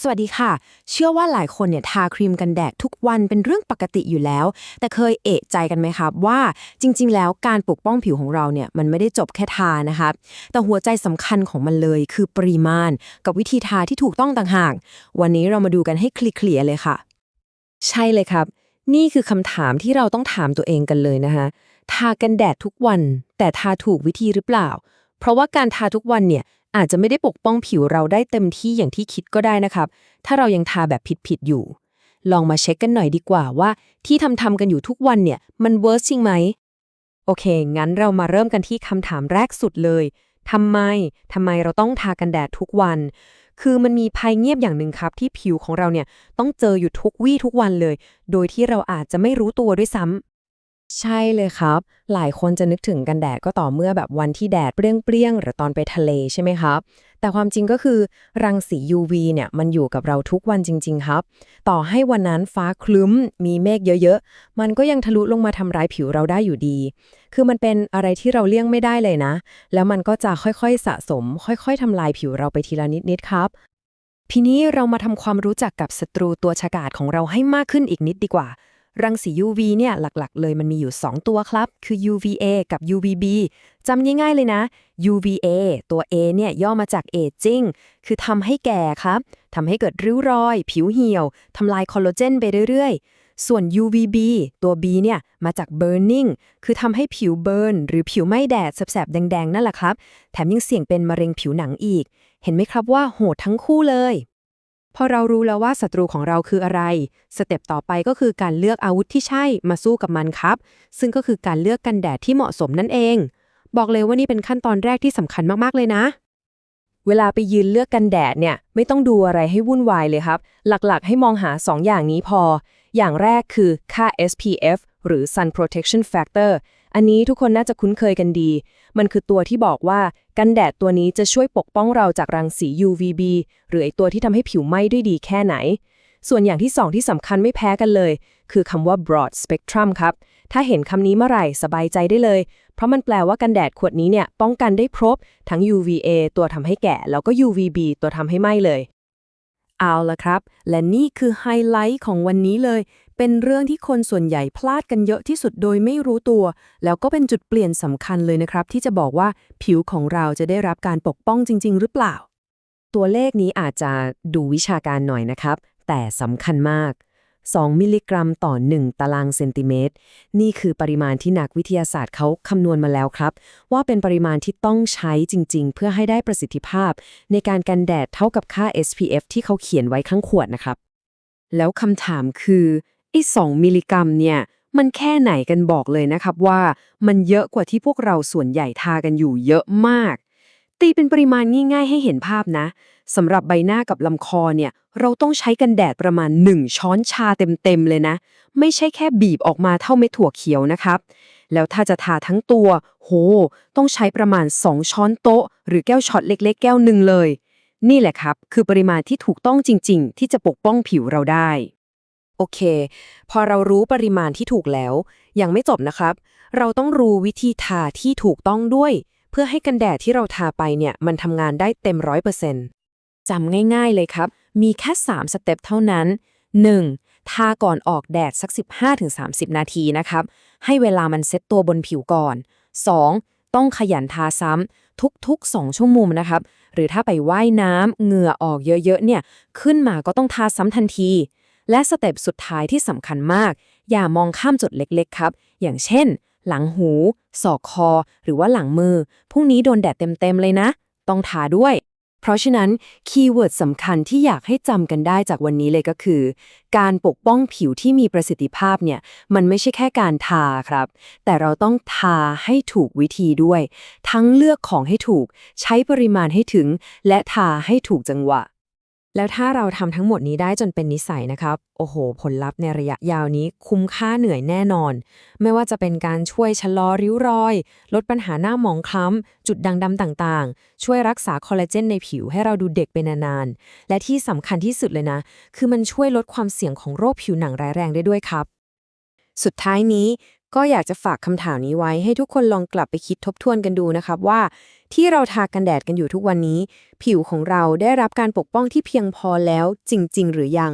สวัสดีค่ะ เชื่อว่าหลายคนเนี่ยทาครีมกันแดดทุกวันเป็นเรื่องปกติอยู่แล้ว แต่เคยเอะใจกันไหมครับว่าจริง ๆ แล้วการปกป้องผิวของเราเนี่ยมันไม่ได้จบแค่ทานะครับแต่หัวใจสำคัญของมันเลยคือปริมาณ กับวิธีทาที่ถูกต้องต่างหาก วันนี้เรามาดูกันให้เคลียร์ๆเลยค่ะ ใช่เลยครับ นี่คือคำถามที่เราต้องถามตัวเองกันเลยนะคะทากันแดดทุกวัน แต่ทาถูกวิธีหรือเปล่า เพราะว่าการทาทุกวันเนี่ย อาจจะไม่ได้ปกป้องผิวเราได้เต็มที่อย่างที่คิดก็ได้นะครับ ถ้าเรายังทาแบบผิดๆอยู่ ลองมาเช็คกันหน่อยดีกว่าว่าที่ทำทำๆกันอยู่ทุกวันเนี่ย มันเวิร์สจริงไหม โอเค งั้นเรามาเริ่มกันที่คำถามแรกสุดเลยทำไมทำไมเราต้องทากันแดดทุกวัน คือมันมีภัยเงียบอย่างหนึ่งครับ ที่ผิวของเราเนี่ยต้องเจออยู่ทุกวี่ทุกวันเลย โดยที่เราอาจจะไม่รู้ตัวด้วยซ้ำ ใช่เลยครับ หลายคนจะนึกถึงกันแดดก็ต่อเมื่อแบบวันที่แดดเปรี้ยงๆ หรือตอนไปทะเลใช่ไหมครับ แต่ความจริงก็คือ รังสี UV เนี่ยมันอยู่กับเราทุกวันจริง ๆ ครับ ต่อให้วันนั้นฟ้าคลึ้ม มีเมฆเยอะๆ มันก็ยังทะลุลงมาทำร้ายผิวเราได้อยู่ดี คือมันเป็นอะไรที่เราเลี่ยงไม่ได้เลยนะ แล้วมันก็จะค่อยๆสะสม ค่อยๆทำลายผิวเราไปทีละนิดๆครับทีนี้เรามาทำความรู้จักกับศัตรูตัวฉกาจของเราให้มากขึ้นอีกนิดดีกว่า รังสี UV เนี่ยหลักๆ เลยมันมีอยู่ 2 ตัวครับ คือ UVA กับ UVB จำง่ายๆเลยนะ UVA ตัว A เนี่ยย่อมาจาก aging คือทำให้แก่ครับทำให้เกิดริ้วรอย ผิวเหี่ยวทำลายคอลลาเจนไปเรื่อยๆ ส่วน UVB ตัว B เนี่ยมาจาก burning คือทำให้ผิวเบิร์นหรือผิวไหม้แดดแสบๆแดงๆ นั่นแหละครับ แถมยังเสี่ยงเป็นมะเร็งผิวหนังอีก เห็นไหมครับว่าโหดทั้งคู่เลย พอเรารู้แล้วว่าศัตรูของเราคืออะไร สเต็ปต่อไปก็คือการเลือกอาวุธที่ใช่มาสู้กับมันครับ ซึ่งก็คือการเลือกกันแดดที่เหมาะสมนั่นเอง บอกเลยว่านี่เป็นขั้นตอนแรกที่สำคัญมากๆเลยนะ เวลาไปยืนเลือกกันแดดเนี่ยไม่ต้องดูอะไรให้วุ่นวายเลยครับ หลักๆ ให้มองหา 2อย่างนี้พอ อย่างแรกคือค่า SPF หรือ Sun Protection Factor อันนี้ทุกคนน่าจะคุ้นเคยกันดี มันคือตัวที่บอกว่า กันแดดตัวนี้จะช่วยปกป้องเราจากรังสี UVB หรือไอตัวที่ทำให้ผิวไหม้ด้วยดีแค่ไหน ส่วนอย่างที่2ที่สำคัญไม่แพ้กันเลย คือคำว่า broad spectrum ครับ ถ้าเห็นคำนี้เมื่อไหร่สบายใจได้เลย เพราะมันแปลว่ากันแดดขวดนี้เนี่ยป้องกันได้ครบ ทั้ง UVA ตัวทำให้แก่ แล้วก็ UVB ตัวทำให้ไหม้เลยเอาละครับ และนี่คือไฮไลท์ของวันนี้เลยเป็นเรื่องที่คนส่วนใหญ่พลาดกันเยอะที่สุดโดยไม่รู้ตัว แล้วก็เป็นจุดเปลี่ยนสำคัญเลยนะครับ ที่จะบอกว่าผิวของเราจะได้รับการปกป้องจริง ๆ หรือเปล่า ตัวเลขนี้อาจจะดูวิชาการหน่อยนะครับ แต่สำคัญมาก 2 มิลลิกรัมต่อ 1 ตารางเซนติเมตร นี่คือปริมาณที่นักวิทยาศาสตร์เขาคำนวณมาแล้วครับ ว่าเป็นปริมาณที่ต้องใช้จริง ๆ เพื่อให้ได้ประสิทธิภาพ ในการกันแดดเท่ากับค่า SPF ที่เขาเขียนไว้ข้างขวดนะครับ แล้วคำถามคือ ไอ้2มิลลิกรัมเนี่ย มันแค่ไหนกันบอกเลยนะครับว่า มันเยอะกว่าที่พวกเราส่วนใหญ่ทากันอยู่เยอะมาก ตีเป็นปริมาณง่ายๆให้เห็นภาพนะสำหรับใบหน้ากับลำคอเนี่ย เราต้องใช้กันแดดประมาณ 1 ช้อนชาเต็มๆเลยนะ ไม่ใช่แค่บีบออกมาเท่าเม็ดถั่วเขียวนะครับ แล้วถ้าจะทาทั้งตัว โห ต้องใช้ประมาณ 2 ช้อนโต๊ะ หรือแก้วช็อตเล็กๆ แก้วหนึ่งเลย นี่แหละครับ คือปริมาณที่ถูกต้องจริงๆ ที่จะปกป้องผิวเราได้ โอเค พอเรารู้ปริมาณที่ถูกแล้ว ยังไม่จบนะครับ เราต้องรู้วิธีทาที่ถูกต้องด้วย เพื่อให้กันแดดที่เราทาไปเนี่ย มันทำงานได้เต็มร้อยเปอร์เซ็นต์จำง่ายๆเลยครับ มีแค่ 3 สเต็ปเท่านั้น 1. ทาก่อนออกแดดสัก 15-30 นาทีนะครับ ให้เวลามันเซ็ตตัวบนผิวก่อน 2. ต้องขยันทาซ้ำทุกๆ 2 ชั่วโมงนะครับ หรือถ้าไปว่ายน้ำเหงื่อออกเยอะๆเนี่ย ขึ้นมาก็ต้องทาซ้ำทันที และสเต็ปสุดท้ายที่สำคัญมาก อย่ามองข้ามจุดเล็กๆ ครับ อย่างเช่น หลังหู ศอกคอ หรือว่าหลังมือ พรุ่งนี้โดนแดดเต็มๆ เลยนะ ต้องทาด้วย เพราะฉะนั้นคีย์เวิร์ดสำคัญที่อยากให้จำกันได้จากวันนี้เลยก็คือ การปกป้องผิวที่มีประสิทธิภาพเนี่ย มันไม่ใช่แค่การทาครับ แต่เราต้องทาให้ถูกวิธีด้วย ทั้งเลือกของให้ถูก ใช้ปริมาณให้ถึง และทาให้ถูกจังหวะ แล้วถ้าเราทำทั้งหมดนี้ได้จนเป็นนิสัยนะครับ โอ้โห ผลลัพธ์ในระยะยาวนี้คุ้มค่าเหนื่อยแน่นอน ไม่ว่าจะเป็นการช่วยชะลอริ้วรอย ลดปัญหาหน้าหมองคล้ำ จุดด่างดำต่างๆ ช่วยรักษาคอลลาเจนในผิวให้เราดูเด็กเป็นนานๆ และที่สำคัญที่สุดเลยนะ คือมันช่วยลดความเสี่ยงของโรคผิวหนังร้ายแรงได้ด้วยครับ สุดท้ายนี้ ก็อยากจะฝากคำถามนี้ไว้ ให้ทุกคนลองกลับไปคิดทบทวนกันดูนะครับว่า ที่เราทากันแดดกันอยู่ทุกวันนี้ ผิวของเราได้รับการปกป้องที่เพียงพอแล้วจริง ๆ หรือยัง